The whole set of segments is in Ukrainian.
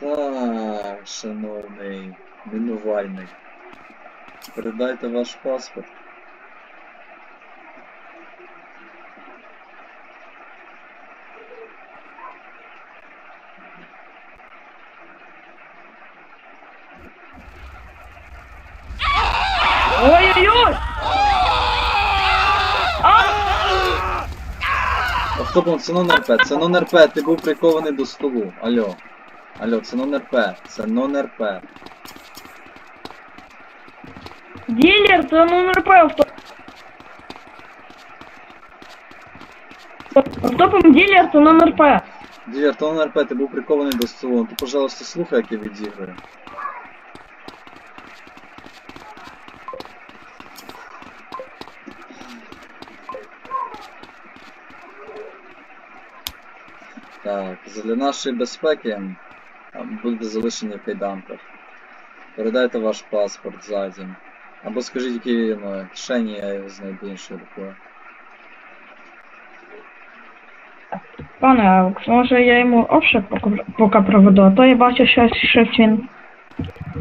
Так, шановний мінувальник. Передайте ваш паспорт. Ой-ой-ой! А! Автопом, це нон-РП, це нон-РП, ти був прикований до столу. Алло. Алло, це нон-РП, це нон-РП. Дилер, це номер П авто. Автопом дилер, це номер П. Ділер, то нон-РП, ти був прикований до столу. Ти, пожалуйста, слухай, як я відіграю. Так, для нашої безпеки а, будете залишені в кайданках. Передайте ваш паспорт ззаді. Або скажіть, який він кишені, я його знайду іншою рукою. Пане Алекс, може я йому обшук поки- проведу, а то я бачу, що щось він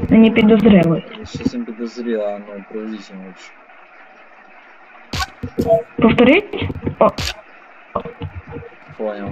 мені підозрілий. Щось він підозріло, ну проведіть йому лучше. Повторіть? О, Понял.